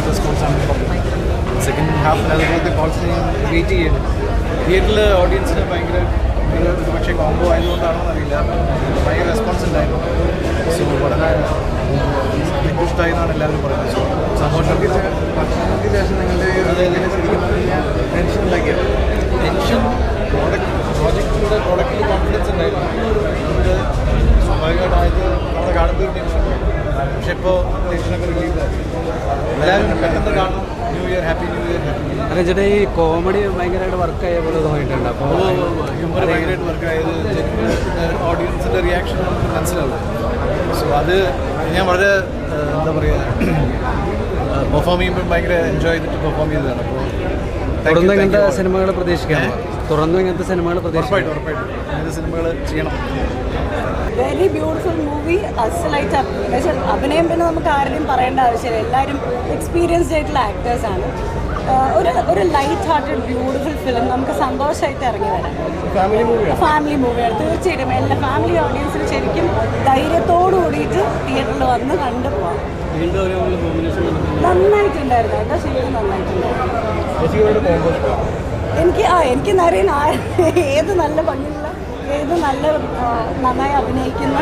Positive response ആണ് second half അതുപോലത്തെ calls ഞാൻ വെയിറ്റ് ചെയ്യുന്നു തിയേറ്ററിൽ ഓഡിയൻസിന് ഭയങ്കര ഭയങ്കര പക്ഷേ കോംബോ ആയതുകൊണ്ടാണോ എന്നറിയില്ല. ഭയങ്കര റെസ്പോൺസ് ഉണ്ടായിരുന്നു. സോ വളരെ പക്ഷെ ഇപ്പോൾ ടെൻഷനൊക്കെ റിലീസായി എല്ലാവരും പെട്ടെന്ന് കാണും new year happy new year അല്ല ചേട്ടാ ഈ കോമഡി ഭയങ്കരമായിട്ട് വർക്ക് ആയ പോലെ തോന്നിയിട്ടുണ്ട്. അപ്പോൾ ഹ്യൂമർ ഭയങ്കരമായിട്ട് വർക്ക് ആയത് ഓഡിയൻസിന്റെ റിയാക്ഷൻ നമുക്ക് മനസ്സിലാവും. സോ അത് ഞാൻ വളരെ എന്താ പറയുക പെർഫോം ചെയ്യുമ്പോൾ ഭയങ്കര എൻജോയ് ചെയ്തിട്ട് പെർഫോം ചെയ്തതാണ്. അപ്പോൾ തുറന്നു ഇങ്ങനത്തെ സിനിമകൾ പ്രതീക്ഷിക്കാം തുറന്നു ഇങ്ങനത്തെ സിനിമകൾ പ്രതീക്ഷിക്കാം ഉറപ്പായിട്ടും ഉറപ്പായിട്ടും. ഇങ്ങനത്തെ സിനിമകൾ ചെയ്യണം. വെരി ബ്യൂട്ടിഫുൾ മൂവി അസലായിട്ട് എന്നുവെച്ചാൽ അഭിനയം പിന്നെ നമുക്ക് ആരുടെയും പറയേണ്ട ആവശ്യമില്ല. എല്ലാവരും എക്സ്പീരിയൻസ്ഡ് ആയിട്ടുള്ള ആക്ടേഴ്സാണ് ഒരു ഒരു ലൈറ്റ് ഹാർട്ടഡ് ബ്യൂട്ടിഫുൾ ഫിലിം നമുക്ക് സന്തോഷമായിട്ട് ഇറങ്ങി വരാം. ഫാമിലി മൂവിയാണ് തീർച്ചയായിട്ടും എല്ലാ ഫാമിലി ഓഡിയൻസിന് ശരിക്കും ധൈര്യത്തോടു കൂടിയിട്ട് തിയേറ്ററിൽ വന്ന് കണ്ടു പോവാം. നന്നായിട്ടുണ്ടായിരുന്നു കേട്ടോ. ശരിക്കും നന്നായിട്ടുണ്ടായിരുന്നു. എനിക്ക് ആ എനിക്ക് നരയൻ ആ ഏത് നല്ല ഭംഗിയുള്ള ഏത് നല്ല നന്നായി അഭിനയിക്കുന്ന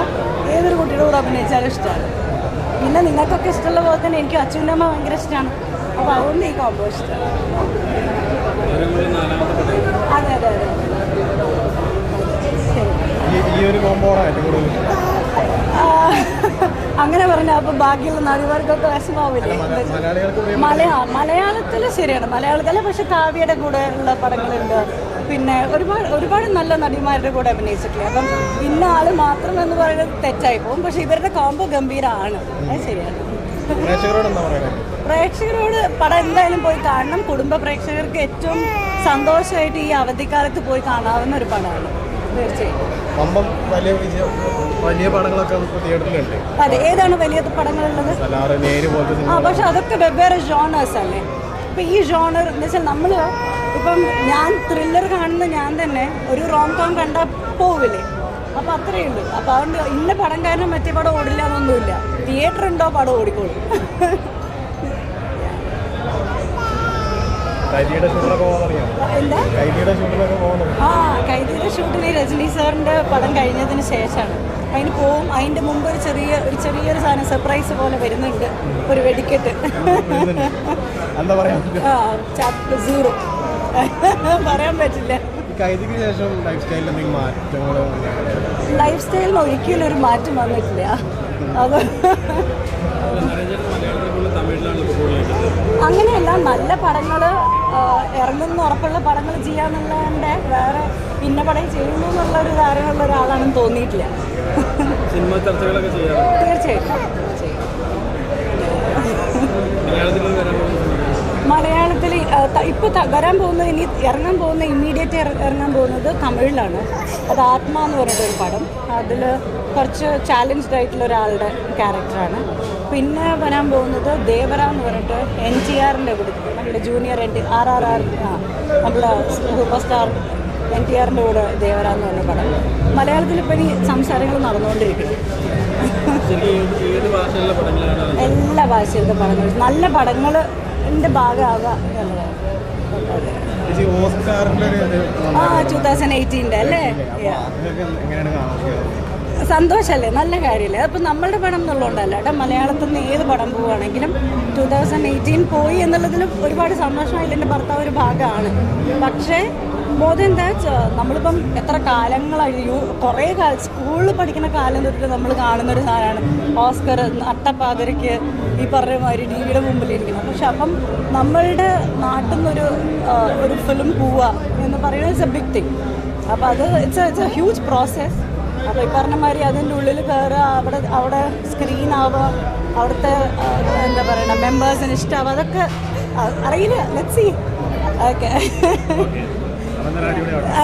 ഏതൊരു കുട്ടിയുടെ കൂടെ അഭിനയിച്ചാലും ഇഷ്ടമാണ്. പിന്നെ നിങ്ങൾക്കൊക്കെ ഇഷ്ടമുള്ള പോലെ തന്നെ എനിക്ക് അച്ഛന്റെ അമ്മ ഭയങ്കര ഇഷ്ടമാണ്. അപ്പോൾ അതുകൊണ്ട് ഈ കോമ്പോ ഇഷ്ടമാണ് അതെ അതെ അതെ. അങ്ങനെ പറഞ്ഞ അപ്പൊ ബാക്കിയുള്ള നടിമാർക്കൊക്കെ വിഷമാവില്ലേ പ്രിയം മലയാളത്തിൽ ശരിയാണ്. മലയാളത്തിലെ പക്ഷെ കാവ്യയുടെ കൂടെ ഉള്ള പടങ്ങളുണ്ട്. പിന്നെ ഒരുപാട് ഒരുപാട് നല്ല നടിമാരുടെ കൂടെ അഭിനയിച്ചിട്ടില്ല. അപ്പം ഇന്ന ആൾ മാത്രം എന്ന് പറയുന്നത് തെറ്റായി പോകും. പക്ഷെ ഇവരുടെ കോംബോ ഗംഭീരമാണ് അത് ശരിയാണ്. പ്രേക്ഷകരോട് പടം എന്തായാലും പോയി കാണണം. കുടുംബ പ്രേക്ഷകർക്ക് ഏറ്റവും സന്തോഷമായിട്ട് ഈ അവധിക്കാലത്ത് പോയി കാണാവുന്ന ഒരു പടമാണ്. തീർച്ചയായും. അതെ ഏതാണ് വലിയ പടങ്ങളുള്ളത്? ആ പക്ഷെ അതൊക്കെ വെവ്വേറെ ജോണേഴ്സ് അല്ലേ? ഇപ്പൊ ഈ ജോണർ എന്ന് വെച്ചാൽ നമ്മൾ ഇപ്പം ഞാൻ ത്രില്ലർ കാണുന്ന ഞാൻ തന്നെ ഒരു റോം കോം കണ്ടാൽ പോവില്ലേ? അപ്പം അത്രയേ ഉള്ളൂ അപ്പം അതുകൊണ്ട് ഇന്ന പടം കാരണം മറ്റേ പടം ഓടില്ല എന്നൊന്നുമില്ല. തിയേറ്റർ ഉണ്ടോ പടം ഓടിക്കോളും. എന്താ? ആ കൈതിയുടെ ഷൂട്ടിന് രജനി സാറിന്റെ പടം കഴിഞ്ഞതിന് ശേഷമാണ് അതിന് പോവും. അതിന്റെ മുമ്പ് ഒരു ചെറിയ ഒരു ചെറിയൊരു സാധനം സർപ്രൈസ് പോലെ വരുന്നുണ്ട്. ഒരു വെടിക്കെട്ട്. എന്താ പറയാ? ആ ചാപ്റ്റർ സീറോ പറയാൻ പറ്റില്ല. ശേഷം ലൈഫ് സ്റ്റൈലിൽ എന്തെങ്കിലും മാറ്റങ്ങൾ ലൈഫ് സ്റ്റൈലിന് ഒരിക്കലും ഒരു മാറ്റം വന്നിട്ടില്ല. അത് അങ്ങനെയല്ല നല്ല പടങ്ങൾ ഇറങ്ങുന്ന ഉറപ്പുള്ള പടങ്ങൾ ചെയ്യാന്നുള്ളതിന്റെ വേറെ പിന്നെ പടം ചെയ്യുന്നു എന്നുള്ള ഒരു ധാരണയുള്ള ഒരാളാണെന്ന് തോന്നിയിട്ടില്ല. സിനിമ ചർച്ചകളൊക്കെ ചെയ്യാം തീർച്ചയായിട്ടും. ചെയ്യും. മലയാളത്തിൽ ഇപ്പോൾ വരാൻ പോകുന്നത് ഇനി ഇറങ്ങാൻ പോകുന്ന ഇമ്മീഡിയറ്റ് ഇറങ്ങാൻ പോകുന്നത് തമിഴിലാണ്. അത് ആത്മാ എന്ന് പറഞ്ഞിട്ടൊരു പടം. അതിൽ കുറച്ച് ചാലഞ്ച്ഡ് ആയിട്ടുള്ള ഒരാളുടെ ക്യാരക്ടറാണ് പിന്നെ വരാൻ പോകുന്നത് ദേവര എന്ന് പറഞ്ഞിട്ട് എൻ ടി ആറിന്റെ കൂടെ നമ്മുടെ junior N T R R R നമ്മുടെ സൂപ്പർ സ്റ്റാർ എൻ ടി ആറിന്റെ കൂടെ ദേവര എന്ന് പറഞ്ഞ പടം. മലയാളത്തിൽ ഇപ്പം ഇനി സംസാരങ്ങൾ നടന്നുകൊണ്ടിരിക്കുന്നു. എല്ലാ ഭാഷയിലത്തെ പടങ്ങൾ. നല്ല പടങ്ങളുടെ ഭാഗമാവുക എന്നുള്ളതാണ് ആ ടൂ തൗസൻഡ് എയ്റ്റീന്റെ അല്ലേ? സന്തോഷമല്ലേ നല്ല കാര്യമല്ലേ അപ്പം നമ്മളുടെ പടം എന്നുള്ളതുകൊണ്ടല്ല കേട്ടോ. മലയാളത്തിൽ നിന്ന് ഏത് പടം പോവുകയാണെങ്കിലും ടൂ തൗസൻഡ് എയ്റ്റീൻ പോയി എന്നുള്ളതിലും ഒരുപാട് സന്തോഷമായില്ല എന്റെ ഭർത്താവ് ഒരു ഭാഗമാണ്. പക്ഷേ ബോധം ദൻ ദാറ്റ് നമ്മളിപ്പം എത്ര കാലങ്ങളായി? യു കുറേ കാലം സ്കൂളിൽ പഠിക്കുന്ന കാലം തൊട്ടിട്ട് നമ്മൾ കാണുന്ന ഒരു സാധനമാണ്. ഓസ്കർ അട്ടപ്പാതിരയ്ക്ക് ഈ പറഞ്ഞ മാതിരി ടി വിയുടെ മുമ്പിലിരിക്കണം പക്ഷെ അപ്പം നമ്മളുടെ നാട്ടിൽ നിന്നൊരു ഒരു ഫിലിം പോവുക എന്ന് പറയുന്നത് ഇറ്റ്സ് എ ബിഗ് തിങ് അപ്പോൾ അത് it's it's a huge process അപ്പോൾ ഈ പറഞ്ഞ മാതിരി അതിന്റെ ഉള്ളിൽ കയറുക അവിടെ അവിടെ സ്ക്രീൻ ആവുക അവിടുത്തെ എന്താ പറയുക മെമ്പേഴ്സിന് ഇഷ്ടമാവുക അതൊക്കെ അറിയില്ല. Let see okay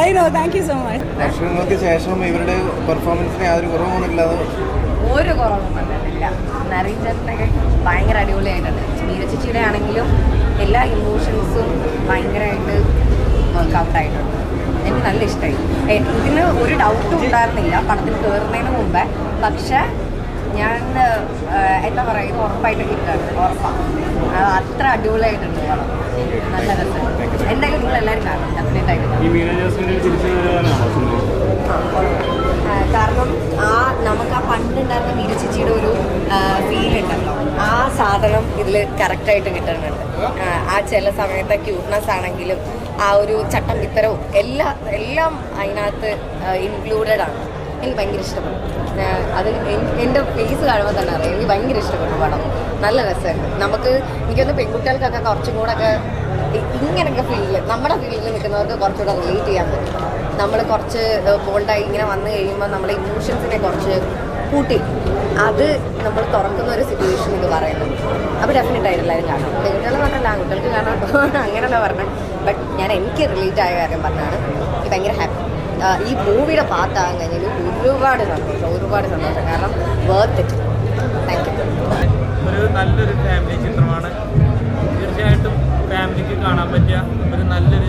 I know thank you so much വർഷങ്ങൾക്ക് ശേഷം ഇവരുടെ പെർഫോമൻസിന് യാതൊരു കുറവൊന്നുമില്ലാതെ ഒരു കുറവും വന്നിട്ടില്ല. നരീചേട്ടനൊക്കെ ഭയങ്കര അടിപൊളിയായിട്ടുണ്ട്. നീരച്ചിച്ചിയുടെ ആണെങ്കിലും എല്ലാ ഇമോഷൻസും ഭയങ്കരമായിട്ട് വർക്കൗട്ട് ആയിട്ടുണ്ട്. എനിക്ക് നല്ല ഇഷ്ടമായി ഇതിന് ഒരു ഡൗട്ടും ഉണ്ടായിരുന്നില്ല. പടത്തിൽ കയറുന്നതിന് മുമ്പേ. പക്ഷെ ഞാൻ എന്താ പറയുക ഇത് ഉറപ്പായിട്ട് ഹിറ്റാണ് ഉറപ്പാണ് അത് അത്ര അടിപൊളിയായിട്ടുണ്ട് പടം. നല്ല രസം. എന്തായാലും നിങ്ങൾ എല്ലാവരും കാണും ഡെഫിനറ്റ് ആയിട്ട് കാരണം ആ നമുക്ക് ആ പണ്ടുണ്ടായിരുന്ന മീരച്ചിച്ചിയുടെ ഒരു ഫീൽ ഉണ്ടല്ലോ. ആ സാധനം ഇതിൽ കറക്റ്റായിട്ട് കിട്ടുന്നുണ്ട്. ആ ചില സമയത്തെ ക്യൂട്ട്നെസ് ആണെങ്കിലും ആ ഒരു ചട്ടം ഇത്തരവും എല്ലാം എല്ലാം അതിനകത്ത് ഇൻക്ലൂഡഡ് ആണ്. എനിക്ക് ഭയങ്കര ഇഷ്ടപ്പെട്ടു. അത് എൻ- എന്റെ ഫേസ് കാണുമ്പോൾ തന്നെ അറിയാം. എനിക്ക് ഭയങ്കര ഇഷ്ടപ്പെട്ടു പടം. നല്ല രസമായിരുന്നു. നമുക്ക് എനിക്കൊന്ന് പെൺകുട്ടികൾക്കൊക്കെ കുറച്ചും കൂടെ ഒക്കെ ഇങ്ങനെയൊക്കെ ഫീൽ നമ്മുടെ ഫീൽഡിൽ നിൽക്കുന്നവർക്ക് കുറച്ചുകൂടെ റിലേറ്റ് ചെയ്യാൻ പറ്റും. നമ്മൾ കുറച്ച് ബോൾഡായി ഇങ്ങനെ വന്നു കഴിയുമ്പോൾ നമ്മുടെ ഇമോഷൻസിനെ കുറച്ച് കൂട്ടി. അത് നമ്മൾ തുറക്കുന്ന ഒരു സിറ്റുവേഷൻ എന്ന് പറയുന്നത് അപ്പോൾ ഡെഫിനറ്റ് ആയിട്ട് എല്ലാവരും കാണാം പെൺകുട്ടികൾ പറഞ്ഞല്ല ആൺകുട്ടികൾക്ക് കാണാം അങ്ങനെയല്ല പറഞ്ഞത്. ബട്ട് ഞാൻ എനിക്ക് റിലേറ്റ് ആയ കാര്യം പറഞ്ഞാണ് എനിക്ക് ഭയങ്കര ഹാപ്പി ഈ മൂവിയുടെ പാർട്ടാകാൻ കഴിഞ്ഞതിൽ ഒരുപാട് സന്തോഷം ഒരുപാട് സന്തോഷം. കാരണം വേർത്ത് ഇറ്റ് താങ്ക് യു ഒരു നല്ലൊരു ഫാമിലി ചിത്രമാണ്. തീർച്ചയായിട്ടും ഫാമിലിക്ക് കാണാൻ പറ്റിയ ഒരു നല്ലൊരു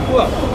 ചിത്രമാണ് പോവാം